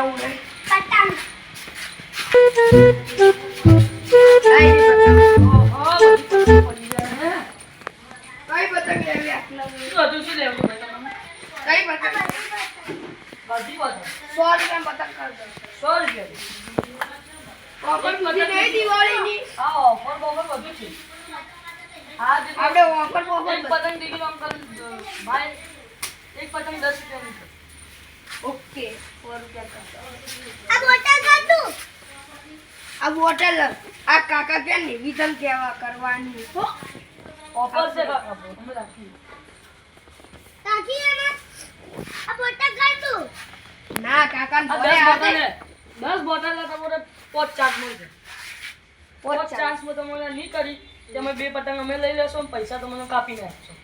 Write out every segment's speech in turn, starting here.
હે પતંગ બધી. કઈ પતંગ લેવી આટલા શું લેવું? કઈ પતંગ બધી પતંગ. સો રૂપિયા પતંગ કર દો સો રૂપિયા ઓફર દિવાળીની હા, ઓફર બોફર બધું છે. આપણે ઓફર એક પતંગ આમ કરી, ભાઈ, એક પતંગ દસ રૂપિયાની છે. ઓકે આ બોટલ કાઢું આ બોટલ આ કાકા કે ને વિધમ કેવા કરવાની? હો. ઓફર છે કાકા, તમે રાખી. તાકી એમાં આ બોટલ કાઢું ના કાકા દસ આવે બોટલ હે. દસ બોટલ ના તમારે પોચ ચાર્જ મળશે. પોચ પોચ ચાર્જમાં તમારે નહીં કરી. તમે બે પતંગ અમે લઈ લેશો અને પૈસા તમને કાપી મારી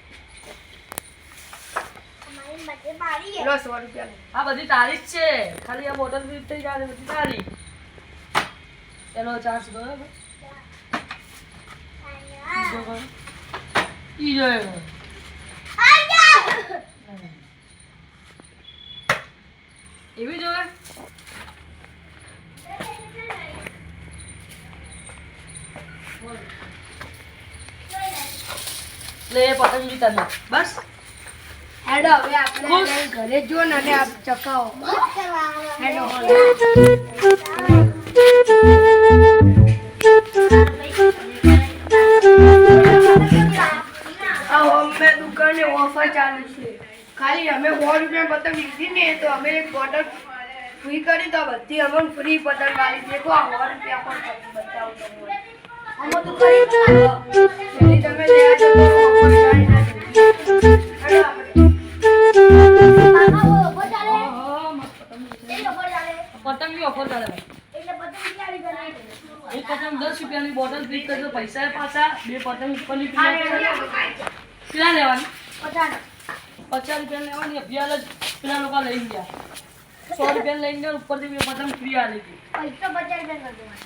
લો સો રૂપિયા આ બધી તારીખ છે. ખાલી આ બોટલ ફીટ થઈ જાય બધી તારીખ. એનો ચાર્જ ગયો ને? બીજો ગયો? ઈ જોયો એવી જોવે? લે પતંગ બસ. હેડો હવે આપણે ઘરે જો ને અને આપ ચકાવો. હેડો હોમે દુકાને ઓફર ચાલુ છે. ખાલી અમે સો રૂપિયા પતંગ લીધી ને તો અમે એક બોટલ ફ્રી કરી તો બધી અમને ફ્રી પતંગ વાળી દેખો આ સો રૂપિયા પણ બતાવો તમને અમે તો ચાલો. તમે એક પતંગ દસ રૂપિયાની બોટલ ફ્રી કરજો પૈસા પાછા બે પતંગ ઉપરની free આપશે. કેટલા લેવાની પચાસ રૂપિયા લેવાની અભિયાલ જ પેલા લોકો લઈ ગયા સો રૂપિયા લઈને ગયા ઉપરથી બે પતંગ ફ્રી આલી હતી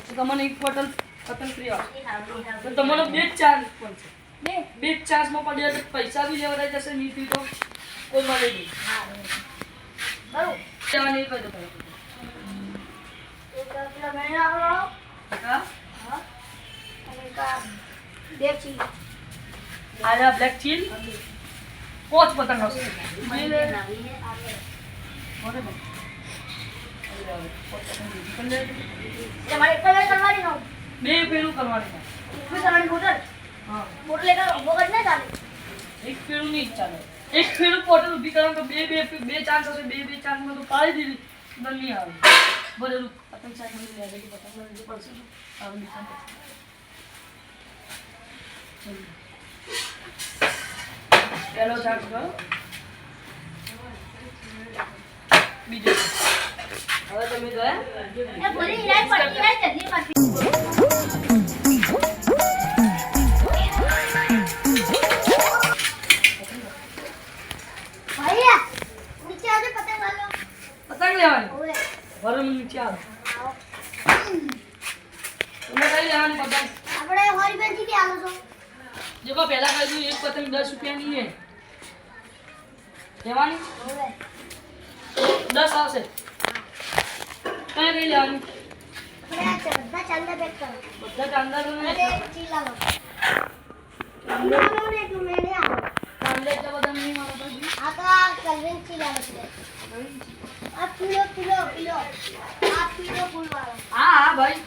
તો તમને એક બોટલ પતંગ ફ્રી આવશે તો તમારો બે જ ચાર્જ પણ છે બે જ ચાર્જમાં પડ્યા તો પૈસા બી લેવડાઈ જશે નહીં તો કોઈ મળે નહીં લેવાની એક જ ભાઈ હા આજા બ્લેક ચીલ પોચ પતંગ આવશે બે લે. મોઢે બસ. પોચ પતંગ બીજી પણ લે. બે પેલું કરવાનું છે. હા એક ફેરું નહીં ચાલે એક ફેરું પોટલ ઊભી કરવાનું તો બે બે બે ચાન્સ હશે બે બે ચાન્સમાં તો પાડી દીધી તો નહીં આવે બરાબર પતંગ સાઈડ માં લે કે પતંગ લેવી પડશે ને. આવે નિશાન પડશે. પહેલો ચાન્સ ગયો બીજો હવે તમે જોયા પતંગ લેવાની વરણ નીચે આવે તમે કઈ લેવાની પતંગ આપણે હોરી બેજી કે આલો છો જે કો પહેલા કહ્યું એક પતંગ દસ રૂપિયાની છે લેવાની દસ આવશે કઈ કઈ લેવાની આપણે આ બધા ચાંદા પેક કરો બધા ચાંદા તો અને નહીં ચીલાવો ચીલાવો ને એટલું મેળે આવો ચાંદા એટલા બધા નહીં મારા પાસે આ તો કલવેન ચીલાવો છે આ પીળો પીળો પીળો આ પીળો ફૂલવાળો હા હા ભાઈ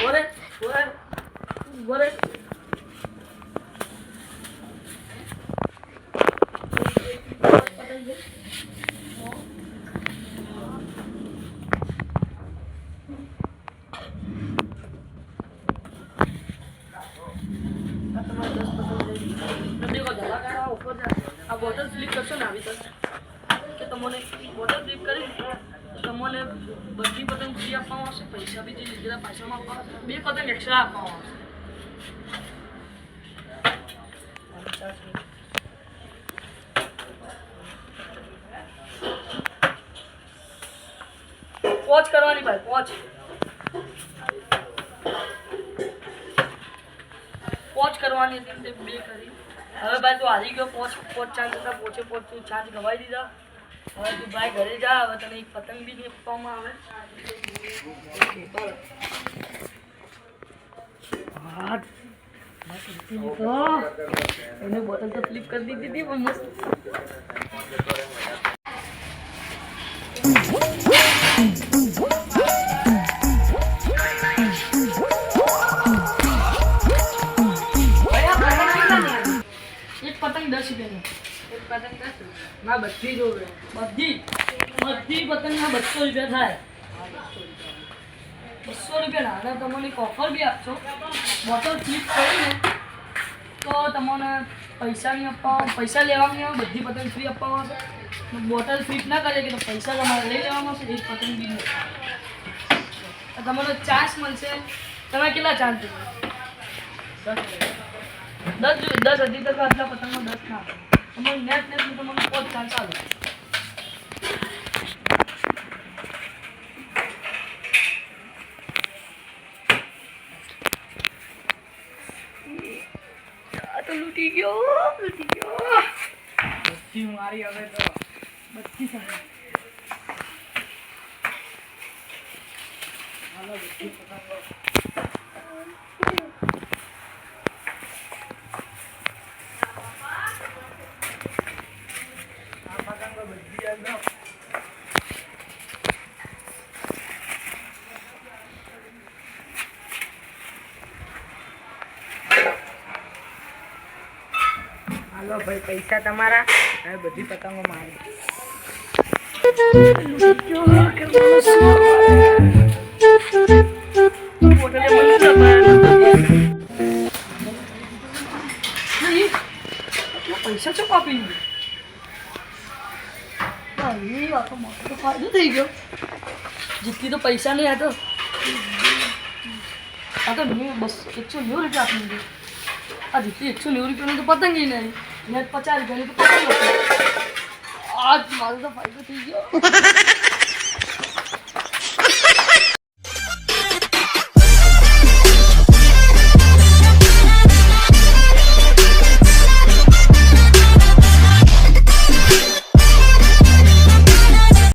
બોરે બોરે બોરે આ બોટલ સ્લીપ કરશો ને આવી કે તમને બોટલ ફ્લિપ કરી તમને બધી પતંગ ફ્રી આપવામાં આવશે પૈસા બી જે લીધેલા પાછળમાં આપવામાં આવશે બે પતંગ એક્સ્ટ્રા આપવામાં આવશે પોચ કરવાની ભાઈ પોચ પોચ કરવાની હતી તે બે કરી હવે ભાઈ તું હારી ગયો પોચ પોચ ચાન્સ હતા પોચે પોચ તું ચાર્જ ગવાઈ દીધા હવે તું ભાઈ ઘરે જા હવે તને એક પતંગ બી નહીં આપવામાં આવે હા એને બોટલ તો ફ્લિપ કરી દીધી હતી પણ મસ્ત એક પતંગ દસ રૂપિયાનો એક પતંગ દસ ના બધી જોવે બધી? બધી પતંગના બસો રૂપિયા થાય. બસો રૂપિયા ના તમને ઓફર બી આપશો બોટલ ફ્લિપ કરીને તો તમને પૈસા નહીં આપવા, પૈસા લેવાની આવે, બધી પતંગ ફ્રી આપવામાં આવશે બોટલ ફ્લિપ ના કરે કે પૈસા તમારે લઈ લેવામાં આવશે એક પતંગ બી તમારો ચાન્સ મળશે. તમે કેટલા ચાન્સ દસ દસ હજી તક આટલા પતંગમાં દસ ના मग नेट नेट तर मग पोत काय चालू? लूटी गयो लूटी गयो. बच्ची मारी अबे तो. बच्ची समझ हेलो बच्ची पता હાલો ભાઈ પૈસા તમારા. હવે બધી પતંગો મારી પૈસા ચો કાપી ફાયદો થઈ ગયો. જેટલી તો પૈસા નહીં, આ તો આ તો બસ એકસો નેવું રૂપિયા આપી દીધી. આ જેટલી એકસો નેવું રૂપિયાની તો પતંગ નહીં. मैं पचास रुपये आज मारो तो फ़ायदा ठीक है